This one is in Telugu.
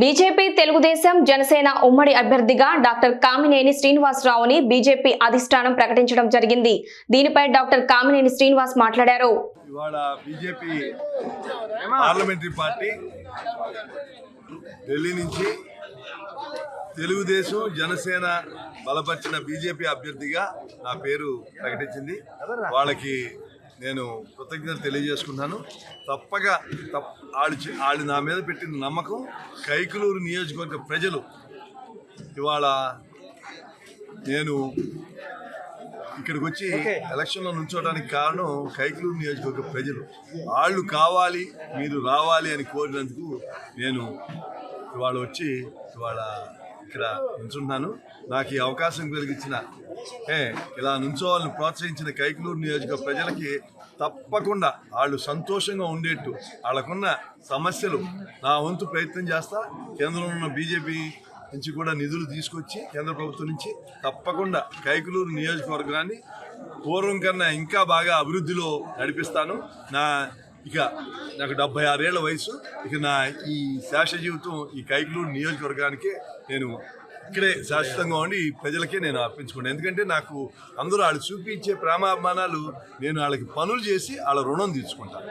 బీజేపీ తెలుగుదేశం జనసేన ఉమ్మడి అభ్యర్థిగా డాక్టర్ కామినేని శ్రీనివాసరావుని బీజేపీ అధిష్టానం ప్రకటించడం జరిగింది. దీనిపై డాక్టర్ కామినేని శ్రీనివాస్ మాట్లాడారు. ఇవాళ బీజేపీ పార్లమెంటరీ పార్టీ ఢిల్లీ నుంచి తెలుగుదేశం జనసేన బలపరిచిన బీజేపీ అభ్యర్థిగా నా పేరు ప్రకటించింది. వాళ్ళకి నేను కృతజ్ఞతలు తెలియజేసుకున్నాను తప్పక తప్ప వాళ్ళు వాళ్ళు నా మీద పెట్టిన నమ్మకం కైకులూరు నియోజకవర్గ ప్రజలు. ఇవాళ నేను ఇక్కడికి వచ్చి ఎలక్షన్లో నుంచోవడానికి కారణం కైకలూరు నియోజకవర్గ ప్రజలు. వాళ్ళు కావాలి మీరు రావాలి అని కోరినందుకు నేను ఇవాళ వచ్చి ఇవాళ ఇక్కడ నుంచున్నాను నాకు ఈ అవకాశం కలిగించిన ఇలా నుంచోవాలని ప్రోత్సహించిన కైకలూరు నియోజక ప్రజలకి తప్పకుండా వాళ్ళు సంతోషంగా ఉండేట్టు. వాళ్ళకున్న సమస్యలు నా వంతు ప్రయత్నం చేస్తా. కేంద్రంలో ఉన్న బీజేపీ నుంచి కూడా నిధులు తీసుకొచ్చి కేంద్ర ప్రభుత్వం నుంచి తప్పకుండా కైకలూరు నియోజకవర్గాన్ని పూర్వం కన్నా ఇంకా బాగా అభివృద్ధిలో నడిపిస్తాను. నా ఇక నాకు డెబ్బై ఆరేళ్ళ వయసు. ఇక నా ఈ శేష జీవితం ఈ కైకలూరు నియోజకవర్గానికి నేను ఇక్కడే శాశ్వతంగా ఉండి ఈ ప్రజలకే నేను అర్పించుకున్నాను. ఎందుకంటే నాకు అందరూ వాళ్ళు చూపించే ప్రేమాభిమానాలు నేను వాళ్ళకి పనులు చేసి వాళ్ళ రుణం తీర్చుకుంటాను